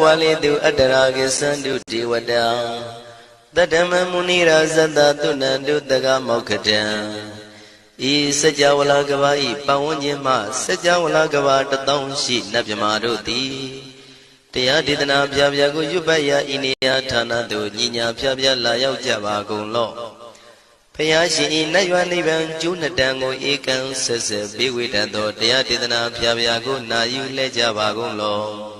ဝါလိတုအတ္တရာကိသန္တုဒေဝတာတတ္တမမုနိရာဇတတုဏန္တုတကမောက္ခတံဤစัจ java လာကဘာဤပတ်ဝန်းကျင်မှစัจ java လာကဘာတသောရှိနတ်မြမာတို့သည်တရားဒေသနာပြပြကိုရွတ်ပတ်ရာဤနေရာဌာနသို့ညီညာပြပြလာရောက်ကြပါကုန်လော့ဖျားရှင်ဤနတ်ရွာနိဗ္ဗာန်ကျိုးနှစ်တန်ကိုဧကံဆက်ဆက်ပေးဝေတတ်သောတရားဒေသနာပြပြကိုနာယူလဲကြပါကုန်လော့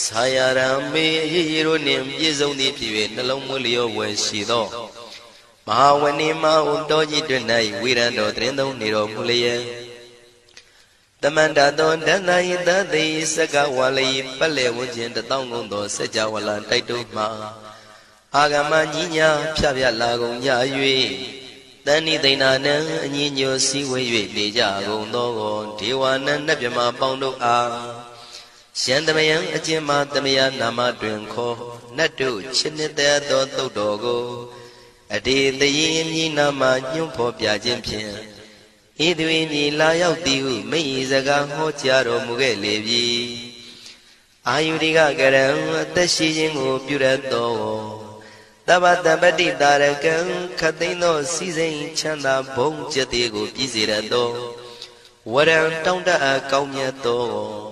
ဆာယရံမေအရေရိုနှင့်ပြည့်စုံသည်ဖြစ်၍နှလုံးမွေးလျောဝယ်ရှိသောမဟာဝဏိမဟုတောကြီးတွင်၌ဝိရံတော်တရင်သုံးနေတော်မူလျက်တမန္တသောဒန္တယိတသိစကဝါလိပက်လေဝဉ္ခြင်းတသောင်းကုန်သောစัจ java လံတိုက်တုမှအာဂမကြီးညာဖြဖြလာကုန်ကြ၍တဏိသိဏနံအညီညွတ်စည်းဝေး၍နေကြကုန်သောဒေဝနံနတ်မြမပေါင်းတို့အား ရှန္တမယံအကျဉ်းမတမယနာမတွင်ခေါ်နတ်တို့ချစ်နှစ်သက်သောသုတ်တော်ကိုအတေတရင်မြည်နာမညွှန်ဖော်ပြခြင်းဖြင့်ဤသူ၏မြည်လာရောက်သည်ဟုမိဤစကားဟောကြားတော်မူခဲ့လေပြီအာယုရိကကရံအသက်ရှိခြင်းကိုပြုရသောတပ္ပတပတိတာရကံခသိန်းသောစီစိန်ချမ်းသာဘုံကျက်သေးကို ပြည့်စေရသောဝရံတောင်းတအကောင်းမြတ်သော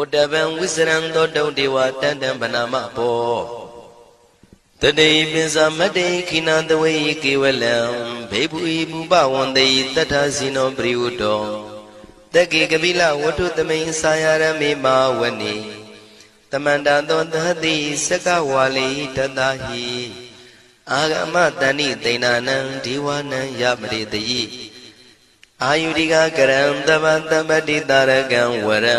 ဝတ္တဗံဝိစရံသောတုံဒေဝတန္တံဗနာမဘောတတိပိစမတ္တိခိနသဝေကေဝလံဘေဘူဤဘူပဝန္တေတထဇိနောပရိဝတ္တောတကေကပိလဝတ္ထုသမိန်စာယရမေမာဝနိတမန္တသောသတိစကဝါလိတတဟိအာဂမတဏိသိဏနံဒီဝနံယပရိတိအာယုရိကကရံတပတပတိတာရကံဝရံ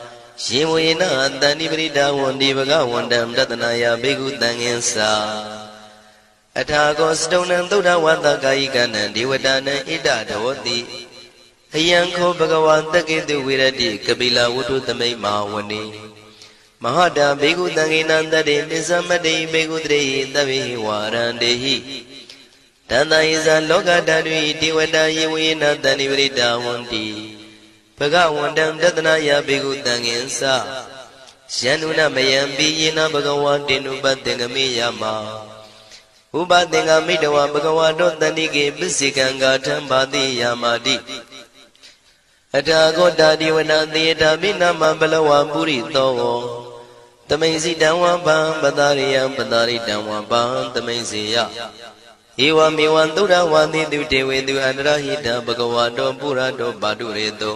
ယေဝေနတန္တိပရိဒဝန္ဒီဘဂဝန္တံတတနာယဘိက္ခုတံငင်္စာအထာကောစတုံနံသုဒ္ဓဝတ္တကာယိကနံဒေဝတာနံဣဒဒောတိအယံခောဘဂဝါတကေတုဝိရတိကပိလဝုထုသမိတ်မဟာဝနေမဟာတာဘေကုတံဂိနံတတေပစ္စမတိဘေကုတရေသဗ္ဗေဝါရန္တေဟိတန္တယဇလောကဓာတုဒေဝတာယေဝေနတန္တိပရိတာဝန္တိ ဘဂဝန္တံတတနာယဘေကုတံငင်္စယန္နုနမယံပိယေနဘဂဝါတေနုပတ္တေငမေယမဥပသင်္ကမိတဝဘဂဝါတောတန္တိကေပစ္စေကံဂါထံဘာတိယာမာတိအထာဂောတာဒီဝနာသေတာမိနာမဘလဝပုရိသောတမိန်စီတံဝံပံပတာရိယံပတာရိတံဝံပံတမိန်စီယဧဝမေဝံသုဒ္ဓဝါတိတုတေဝေတုအန္တရဟိတဘဂဝါတောပုရတောပါတုရေတော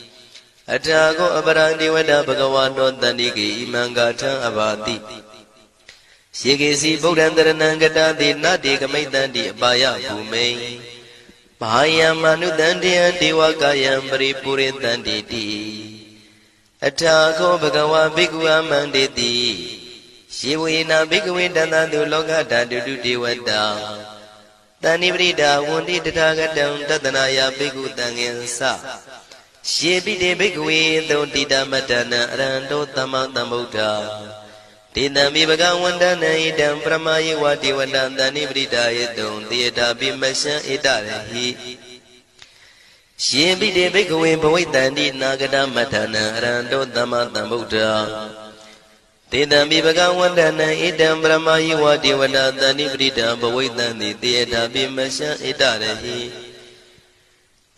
အထာကောအပရာတိဝတံဘဂဝါတောတန္တိကေဣမံဂါထံအဘာတိယေကေစီဗုဒ္ဓံတရဏံကတာတိနတေကမိတ္တံတိအပါယဘူမိန်ဘာယံမနုတံတေယံဒေဝကာယံပရိပုရိတံတိတိအထာခောဘဂဝါဘိက္ခုအမန္တေတိယေဝေနာဘိက္ခဝေတန္တတုလောကဓာတုတုဒေဝတာတဏိပရိဒါဝန္တိတထာဂတံတတနာယဘိက္ခုတံငင်္စ ရှေပိတေဘိက္ခဝေသုံတိတမတ္တနအရဟံတောသမ္မာသမ္ဗုဒ္ဓတေတံမိဘဂဝန္တနံဣတံပရမယေဝတိဝတံတဏိပရိဒါယေတုံတေတာပိမရှံဣတရဟိရှင်ပိတေဘိက္ခဝေဘဝိတန္တိနာဂတမထနံအရဟံတောသမ္မာသမ္ဗုဒ္ဓတေတံမိဘဂဝန္တနံဣတံပရမယေဝတိဝတံတဏိပရိဒါဘဝိတန္တိတေတာပိမရှံဣတရဟိ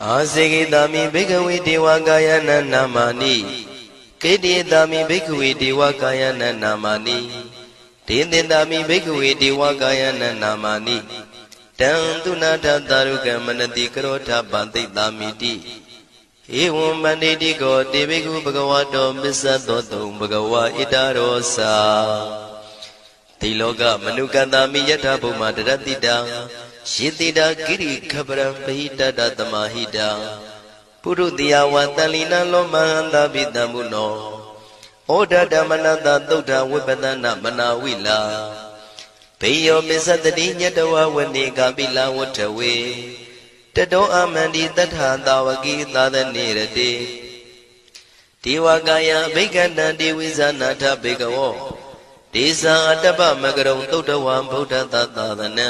အာစေကိတာမိဘိက္ခဝေဒေဝကာယနာနာမာနိကေတိတာမိဘိက္ခဝေဒေဝကာယနာနာမာနိဒေသင်တာမိဘိက္ခဝေဒေဝကာယနာနာမာနိတံသူနာထသာရုကမနတိကရောထပန္တိတာမိတိဧဝံမန္တိတိကောတေဘိက္ခုဘဂဝါတောမစ္ဆသောတုံဘဂဝါဣတရောစာတိလောကမနုကတာမိယထာဘုမတရတိတံ ယေတိတာကိရိခပရံပိတတတမဟိတာပုရုတိယဝတန်လီနလောမဟန္တာပိတံမုနောဩဒဓမ္မနတသုဒ္ဓဝိပဒနာမနာဝိလာဘေယောမစ္စတတိညတဝဝနေကပိလဝတ္ထဝေတတောအမန္တိတထသာဝကိသာသနေရတိဒေဝကာယဘိက္ခန္တံဒေဝိဇာနာထဘေကဝောဒေသံအတ္တပမကရုံသုတ်တဝံဗုဒ္ဓသာသာသနံ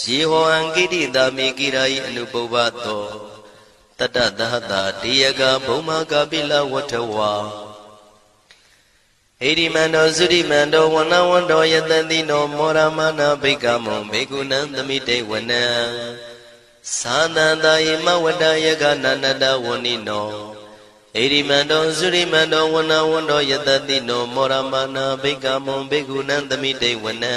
ယေဟောအံကိတိတာမိကိရာယအနုပုဗ္ဗတောတတသဟတာတေယကဘုံမာကပိလဝထဝါဣရိမန္တောသုရိမန္တောဝနဝန္တောယတတိနောမောရမနာဘိကမောဘေကုဏံသမိတေဝနံသာသန္တာယမဝတ္တယကနန္တဝဏိနောဣရိမန္တောသုရိမန္တောဝနဝန္တောယတတိနောမောရမနာဘိကမောဘေကုဏံသမိတေဝနံ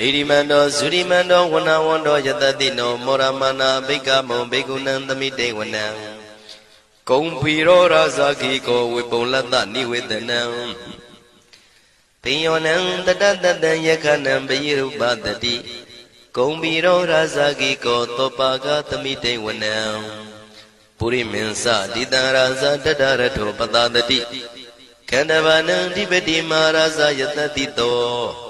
ဣရိမန္တောဇုရိမန္တောဝနဝန္တောယတတိနောမောရမနာဘိကမောဘေကုဏံသမိတေဝနံကုံဖီရောရာဇာခိကောဝေပုံလတ္တနိဝေဒနံပိယောနံတတတတံယခဏံပယိရုပတတိကုံဖီရောရာဇာခိကောသောပါကသမိတေဝနံပုရိမင်းစတိတံရာဇာတတရထောပတတတိခန္ဓဗာနံဓိပတိမာရာဇာယတတိတော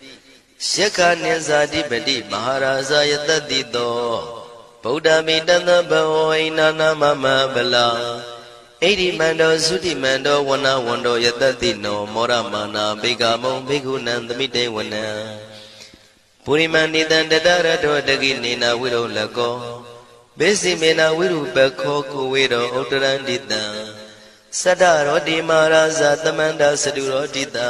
ရှက္ခနိဇာတိပတိမဟာရာဇယတတိတောဗုဒ္ဓမိတသဘဝိနာနာမမဗလာဣရိမန္တောသုတိမန္တောဝနဝန္တောယတတိနောမောရမာနာဘေကမုံဘေကုဏံသမိတေဝနံပုရိမန္တိတံတတရတောတကိနေနာဝိရုလကောဘေစီမေနာဝိရုပခောကုဝေရောဥတ္တရန္တိတံသတ္တရောတိမာရာဇသမန္တာစတုရောတိတံ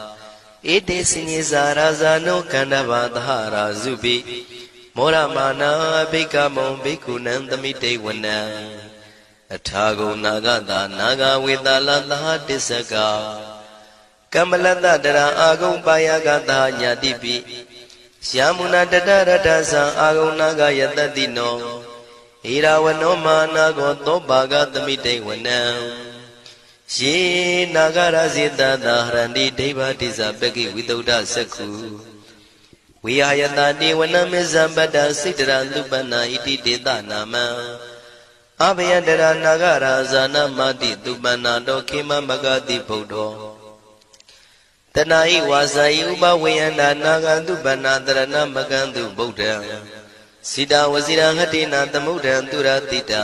ဧတေစညေဇာရာဇာနုခန္ဓဘာသဟရာဇုပိမောရမာနာဘိကမုံဘိက္ခုနံသမိတေဝနံအထာဂုံနာဂတာနာဂဝေတာလသဟတစ္စကကမ္မလတတရာအာဂုံပါယကတာညာတိပိယာမုနာတတရတသံအာဂုံနာဂယတတိနောဣရာဝနောမာနာကောသောပါကသမိတေဝနံ ယေနာဂရဇေတသာဟရန္တိဒိဗ္ဗတိဇပကိဝိတုဒ္ဓစက္ခုဝိဟာယတတိဝနမေဇံပတ္တစိတရသုပနာဣတိတေတနာမံအဘယတရနာဂရာဇာနမတိသူပနာတောခေမမဂတိဗုဒ္ဓောတဏှာဤဝါစာဤဥပဝေယန္တာနာဂန္တုပဏတရဏမကန္တုဗုဒ္ဓံစိတာဝစီရဟတိနာသမုဒ္ဒံသူရတိတာ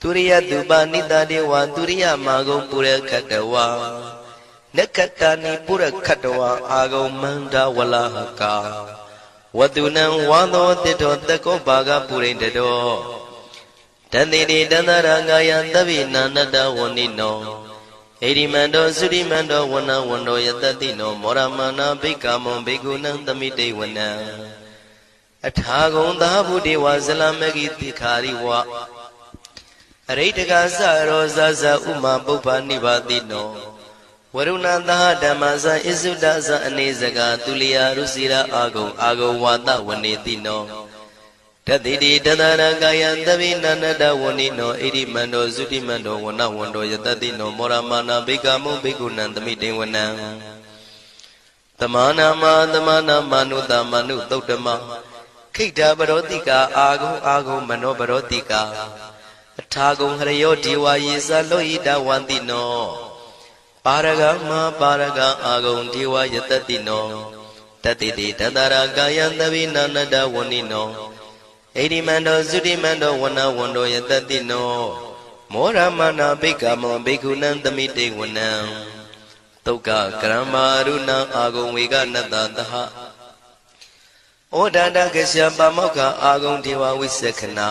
သူရိယသူပနိတတေဝသူရိယမာဂုံပုရခတဝါနက္ခတနိပုရခတဝါအာဂုံမန္တဝလဟကာဝတုနံဝါသောတိတောတကောဘာဂပုရိတတောတန်တိတိတန္တရာငာယသဗ္ဗိနန္တတဝဏိနောဣရိမန္တောသုရိမန္တောဝဏဝန္တောယတတိနောမောရမနာဘိက္ခမုံဘိက္ခုနံသမိတေဝနံအထာဂုံသာဘုဒေဝဇလမဂိတိခာရိဝ အရိတကသရောဇဇဥမာပုပ္ပနိဗ္ဗာတိနောဝရုဏသဟဓမ္မဇဣစုဒဇအနေစကသူလျာရုစီရာအာဂုံအာဂုံဝါဒဝနေတိနောတတိတိတသရကာယံသဗိနန္တဝဏိနောဣရိမန္တောသုတိမန္တောဝနဝန္တောယတတိနောမောရမာနာဘိကမုဘိကုဏံသမိတေဝနံသမာနာမသမာနာမနုတမနုသုတ်တမခိတ္တပရောတိကာအာဂုံအာဂုံမနောပရောတိကာ အထာဂုံဟရယောဒီဝါယေသလောဣတဝန္တိနောပါရဂမပါရဂအာဂုံဒီဝါယတတိနောတတိတိတတရာကာယံသဗိနာနတဝဏိနောဣတိမန္တောသုတိမန္တောဝနဝန္တောယတတိနောမောရမနာဘိက္ခမောဘိက္ခုနံသမိတေဝနံတုတ်ကကရမရုဏအာဂုံဝေကနတသဟဩဒန္တကရှပမောက္ခအာဂုံဒေဝဝိသခနာ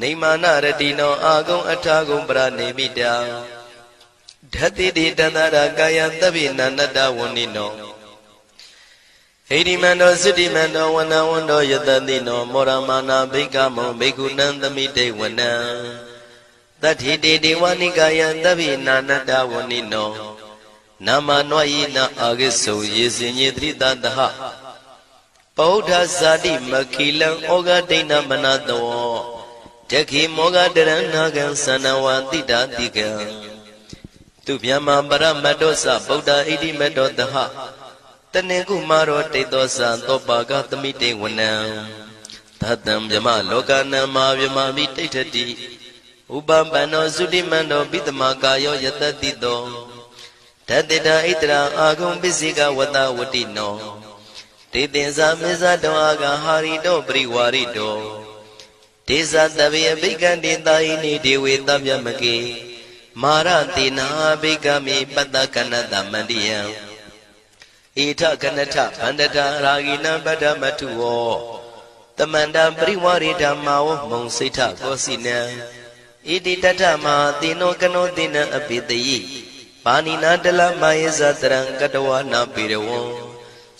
နေမာနရတိနောအာဂုံအထာဂုံပရနေမိတာဓတ္တိတိတန္တရာကာယသဗ္ဗိနန္တဝဏိနောဣတိမန္တောသုတိမန္တောဝနဝန္တောယတတိနောမောရမာနာဘိကမောဘိက္ခုနံသမိတေဝနံတတိတေဒေဝနိကာယသဗ္ဗိနာနတဝဏိနောနာမနောယိနာအာဂိစုယေစင်ညေတိတတဟပောဋ္ဌဇာတိမခိလံဩဃဒိဏမနတော တခိမောဃတရဏကံသနဝတိတာတိကံသူဗျမပရမတ္တောသဗုဒ္ဓဣတိမတ္တောတဟတနေကုမာရောတိတောသံသောပါကသမိတေဝနံသတ္တံမြမလောကနံမာမြမမိတိဋ္ဌတိဥပပန္နောသုတိမန္တောပိတမကာယောယတတိတောတတေတာဣတရာအာဂုံပစ္စိကဝတဝတိနောတေတင်္ဇာမေဇတောအာဂဟာရိတောပရိဝါရိတော ဒေသတဗေအဘိကံတေတာယိနိဒေဝေတဗျမကေမာရတိနာဘိကမိပတ္တကနတမန္တိယံဣထကနထဗန္တတာရာဂိနံပတ္တမထုဝောတမန္တပရိဝရိဓမ္မာဝမုံစိဋ္ဌကောစီနံဣတိတထမဟာတိနောကနောတိနံအပိတယိပါဏိနာတလမယေဇတရံကတဝနာပေရဝံ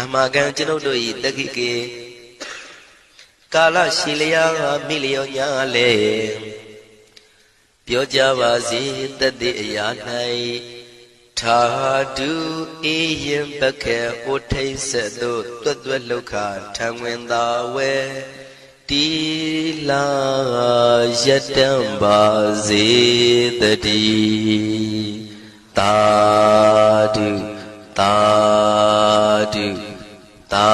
အမကံကျွန်ုပ်တို့၏တက္ခိကေကာလရှိလျာမိလျောညာလေပြောကြပါစေတတိအရာ၌ထာတုအေယံပခေဩထိတ်ဆက်သို့တွတ်တွတ်လောက်ခထံဝင်သာဝဲတီလာယတံပါစေတတိတာတုတာ တုတာ